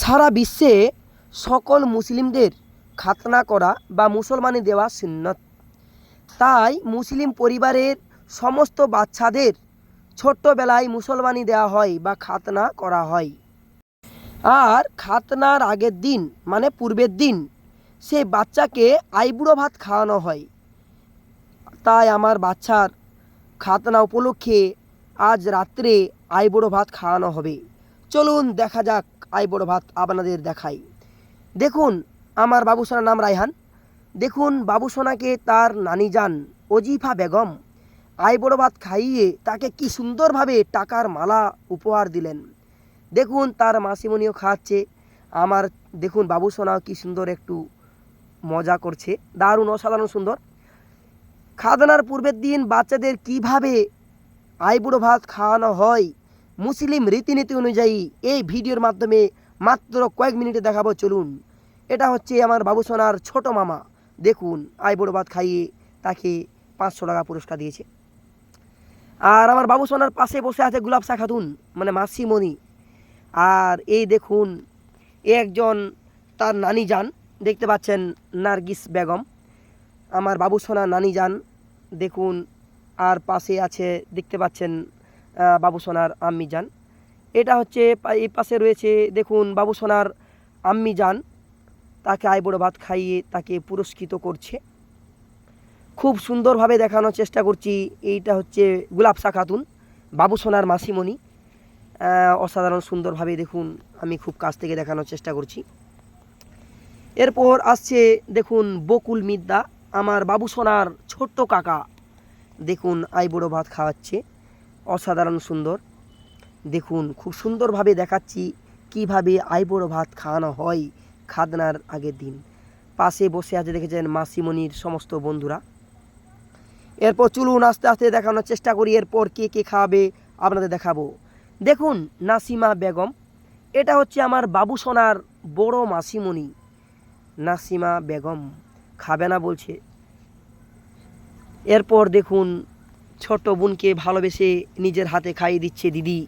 সারা বিশ্বে সকল মুসলিমদের খাতনা করা বা মুসলমানি দেওয়া সুন্নত। তাই মুসলিম পরিবারের সমস্ত বাচ্চাদের ছোট্টবেলায় মুসলমানি দেওয়া হয় বা খাতনা করা হয়। আর খাতনার আগের দিন মানে পূর্বের দিন সেই বাচ্চাকে আইবুড়ো ভাত খাওয়ানো হয়। তাই আমার বাচ্চার খাতনা উপলক্ষে আজ রাত্রে আইবুড়ো ভাত খাওয়ানো হবে। চলুন দেখা যাক আইবুড়ো ভাত আপনাদের দেখাই। দেখুন, আমার বাবুসোনার নাম রায়হান। দেখুন, বাবুসোনাকে তার নানি যান অজিফা বেগম। আইবুড়ো ভাত খাইয়ে তাকে কি সুন্দরভাবে টাকার মালা উপহার দিলেন। দেখুন, তার মাসিমণিও খাওয়াচ্ছে আমার, দেখুন, বাবুসোনাও কি সুন্দর একটু মজা করছে। দারুণ, অসাধারণ সুন্দর। খাদানার পূর্বের দিন বাচ্চাদের কীভাবে আইবুড়ো ভাত খাওয়ানো হয় মুসলিম রীতিনীতি অনুযায়ী এই ভিডিওর মাধ্যমে মাত্র কয়েক মিনিটে দেখাবো, চলুন। এটা হচ্ছে আমার বাবুসোনার ছোট মামা। দেখুন আইবুড়ো ভাত খাইয়ে তাকে পাঁচশো টাকা পুরস্কার দিয়েছে। আর আমার বাবুসোনার পাশে বসে আছে গুলাবসা খাতুন মানে মাসিমণি। আর এই দেখুন একজন তার নানি যান, দেখতে পাচ্ছেন নার্গিস বেগম। আমার বাবু সোনা নানি যান, দেখুন, আর পাশে আছে, দেখতে পাচ্ছেন আহ, বাবু সোনার আম্মি যান। এটা হচ্ছে এই পাশে রয়েছে দেখুন বাবু সোনার আম্মি যান। তাকে আইবুড়ো ভাত খাইয়ে তাকে পুরস্কৃত করছে। খুব সুন্দরভাবে দেখানোর চেষ্টা করছি এইটা হচ্ছে গুলাবসা খাতুন বাবু সোনার মাসিমণি। অসাধারণ সুন্দরভাবে দেখুন আমি খুব কাছ থেকে দেখানোর চেষ্টা করছি। এরপর আসছে দেখুন বকুল মিদ্দা আমার বাবু সোনার ছোট্ট কাকা। দেখুন আইবুড়ো ভাত খাওয়াচ্ছে। অসাধারণ সুন্দর। দেখুন, খুব সুন্দরভাবে দেখাচ্ছি কীভাবে আইবুড়ো ভাত খাওয়ানো হয় খাদনার আগের দিন। পাশে বসে আছে দেখেছেন মাসিমণির সমস্ত বন্ধুরা। এরপর চলুন আস্তে আস্তে দেখানোর চেষ্টা করি, এরপর কে কে খাওয়াবে আপনাদের দেখাবো। দেখুন, নাসিমা বেগম, এটা হচ্ছে আমার বাবু সোনার বড় মাসিমণি। নাসিমা বেগম, খাবে না বলছে। এরপর দেখুন ছোট বোনকে ভালোবেসে নিজের হাতে খাইয়ে দিচ্ছে দিদি।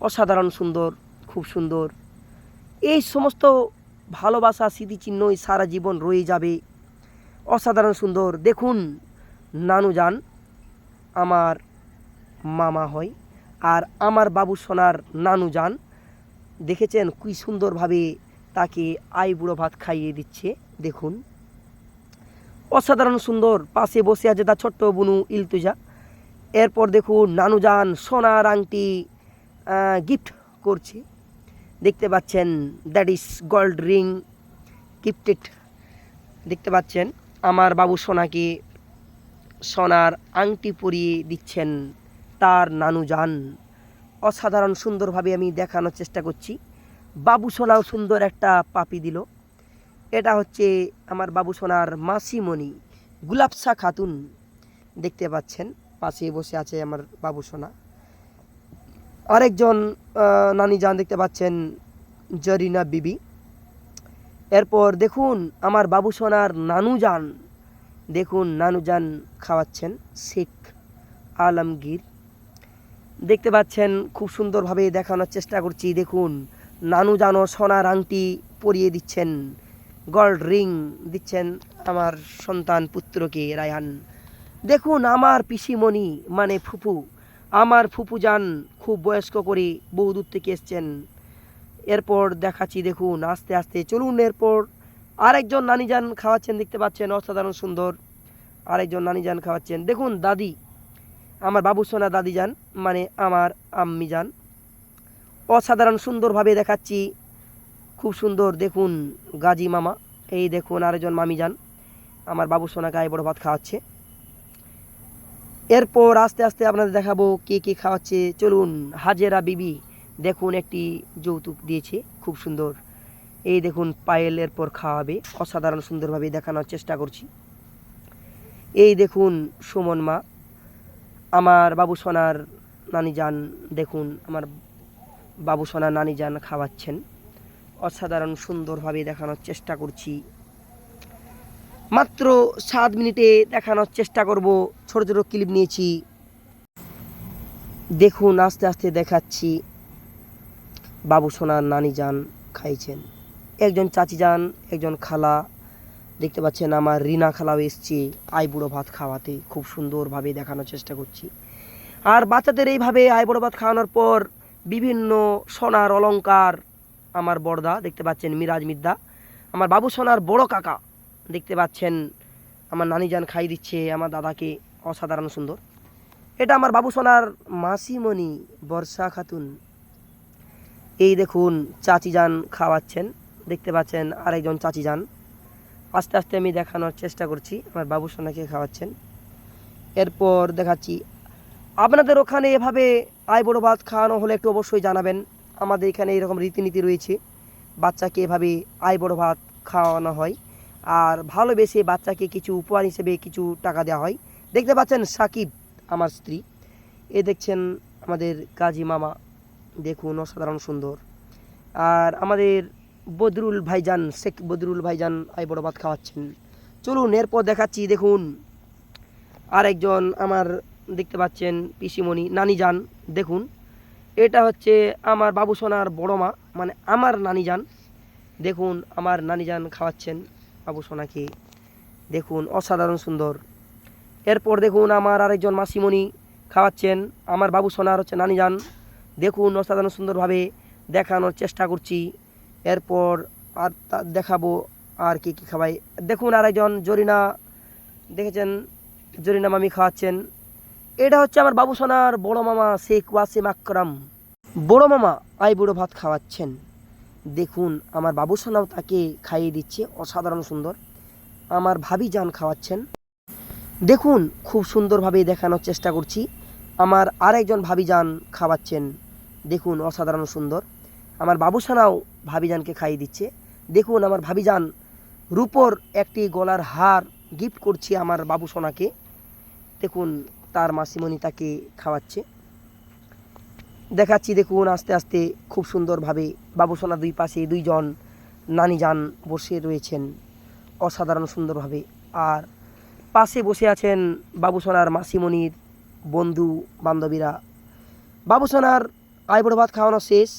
অসাধারণ সুন্দর, খুব সুন্দর। এই সমস্ত ভালোবাসা, স্মৃতিচিহ্নই সারা জীবন রয়ে যাবে। অসাধারণ সুন্দর। দেখুন, নানু যান আমার মামা হয় আর আমার বাবু সোনার নানু যান দেখেছেন কি সুন্দরভাবে তাকে আই বুড়ো ভাত খাইয়ে দিচ্ছে। দেখুন। অসাধারণ সুন্দর। পাশে বসে আছে তার ছোট্ট বুনু ইলতুজা। এরপর দেখুন নানুজান সোনার আংটি গিফট করছে। দেখতে পাচ্ছেন that is gold ring gifted দেখতে পাচ্ছেন, আমার বাবু সোনাকে সোনার আংটি পরিয়ে দিচ্ছেন তার নানুজান। অসাধারণ সুন্দরভাবে আমি দেখানোর চেষ্টা করছি। বাবু সোনাও সুন্দর একটা পাপি দিল। এটা হচ্ছে আমার বাবু সোনার মাসিমণি, গুলাবসা খাতুন। দেখতে পাচ্ছেন পাশে বসে আছে আমার বাবু সোনা। আরেকজন নানি যান দেখতে পাচ্ছেন জরিনা বিবি। এরপর দেখুন আমার বাবু সোনার নানু যান। দেখুন নানু যান খাওয়াচ্ছেন শেখ আলমগীর। দেখতে পাচ্ছেন খুব সুন্দরভাবে দেখানোর চেষ্টা করছি। দেখুন নানু জানো সোনার আংটি পরিয়ে দিচ্ছেন। গোল্ড রিং দিচ্ছেন আমার সন্তান পুত্রকে রায়হান। দেখুন আমার পিসিমণি মানে ফুপু। আমার ফুপু যান খুব বয়স্ক করে বহু দূর থেকে এসছেন। এরপর দেখাচ্ছি, দেখুন, আস্তে আস্তে চলুন এরপর। আরেকজন নানি যান খাওয়াচ্ছেন, দেখতে পাচ্ছেন, অসাধারণ সুন্দর। আরেকজন নানি যান খাওয়াচ্ছেন। দেখুন, দাদি, আমার বাবু সোনা দাদি যান মানে আমার আম্মি যান। অসাধারণ সুন্দরভাবে দেখাচ্ছি। খুব সুন্দর, দেখুন, গাজী মামা। এই দেখুন, আরেকজন মামি যান। আমার বাবু সোনা গায়ে বড় ভাত খাওয়াচ্ছে। এরপর আস্তে আস্তে আপনাদের দেখাবো কে কে খাওয়াচ্ছে। চলুন, হাজেরা বিবি দেখুন একটি যৌতুক দিয়েছে, খুব সুন্দর। এই দেখুন, পায়েল এরপর খাওয়াবে, অসাধারণ সুন্দরভাবে দেখানোর চেষ্টা করছি। এই দেখুন, সুমন মা, আমার বাবু সোনার নানি যান, দেখুন, আমার বাবু সোনার নানি যান খাওয়াচ্ছেন। অসাধারণ সুন্দরভাবে দেখানোর চেষ্টা করছি। মাত্র সাত মিনিটে দেখানোর চেষ্টা করব। ছোট ছোট ক্লিপ নিয়েছি। দেখুন, আস্তে আস্তে দেখাচ্ছি। বাবু সোনার নানি যান খাইছেন। একজন চাচি যান, একজন খালা। দেখতে পাচ্ছেন, আমার রিনা খালাও এসছে। আই বুড়ো ভাত খাওয়াতে। খুব সুন্দরভাবে দেখানোর চেষ্টা করছি। আর বাচ্চাদের এইভাবে আই বুড়ো ভাত খাওয়ানোর পর বিভিন্ন সোনার অলঙ্কার আমার বড়দা, দেখতে পাচ্ছেন, মিরাজ মিদ্দা। আমার বাবু সোনার বড় কাকা। দেখতে পাচ্ছেন, আমার নানি যান খাই দিচ্ছে, আমার দাদাকে অসাধারণ সুন্দর। এটা আমার বাবু সোনার মাসিমণি, বর্ষা খাতুন। এই দেখুন, চাচি যান খাওয়াচ্ছেন। দেখতে পাচ্ছেন, আরেকজন চাচি যান আস্তে আস্তে আমি দেখানোর চেষ্টা করছি, আমার বাবু সোনাকে খাওয়াচ্ছেন। এরপর দেখাচ্ছি, আপনাদের ওখানে এভাবে আয় বড় ভাত খাওয়ানো হলে একটু অবশ্যই জানাবেন। আমাদের এখানে এরকম রীতিনীতি রয়েছে, বাচ্চাকে এভাবে আয় বড় ভাত খাওয়ানো হয়। আর ভালোবেসে বাচ্চাকে কিছু উপহার হিসেবে কিছু টাকা দেওয়া হয়। দেখতে পাচ্ছেন সাকিব, আমার স্ত্রী। এ দেখছেন আমাদের কাজী মামা। দেখুন, অসাধারণ সুন্দর। আর আমাদের বদরুল ভাইজান, শেখ বদরুল ভাইজান আই বড় ভাত খাওয়াচ্ছেন। চলুন, এরপর দেখাচ্ছি, দেখুন। আরেকজন আমার দেখতে পাচ্ছেন পিসিমণি, নানি যান। দেখুন, এটা হচ্ছে আমার বাবু সোনার বড় মা মানে আমার নানি যান। দেখুন, আমার নানি যান খাওয়াচ্ছেন। বাবু সোনাকে। দেখুন, অসাধারণ সুন্দর। এরপর দেখুন, আমার আরেকজন মাসিমণি খাওয়াচ্ছেন। আমার বাবু সোনার হচ্ছে নানি যান দেখুন, অসাধারণ সুন্দরভাবে দেখানোর চেষ্টা করছি। এরপর আর দেখাবো আর কি কি খাওয়াই দেখুন, আরেকজন জরিনা, দেখেছেন? জরিনা মামি খাওয়াচ্ছেন। এটা হচ্ছে আমার বাবু সোনার বড় মামা শেখ ওয়াসিম আকরাম। বড় মামা, আই বুড়ো ভাত খাওয়াচ্ছেন। দেখুন, আমার বাবু সোনাও তাকে খাইয়ে দিচ্ছে, অসাধারণ সুন্দর। আমার ভাবি যান খাওয়াচ্ছেন। দেখুন, খুব সুন্দরভাবে দেখানোর চেষ্টা করছি। আমার আরেকজন ভাবিজান খাওয়াচ্ছেন। দেখুন, অসাধারণ সুন্দর। আমার বাবুসানাও ভাবিজানকে খাইয়ে দিচ্ছে। দেখুন, আমার ভাবিজান রূপর একটি গলার হার গিফট করছি আমার বাবু সোনাকে দেখুন, তার মাসিমণি তাকে খাওয়াচ্ছে। দেখাচ্ছি, দেখুন, আস্তে আস্তে খুব সুন্দরভাবে বাবু সোনা দুই পাশে দুইজন নানি যান বসে রয়েছেন অসাধারণ সুন্দরভাবে। আর পাশে বসে আছেন বাবুসোনার মাসিমণির বন্ধু, বান্ধবীরা। বাবুসোনার আইবড় ভাত খাওয়ানো শেষ।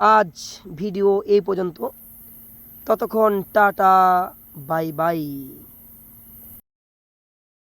আজ ভিডিও এই পর্যন্ত। ততক্ষণ টাটা, বাই বাই।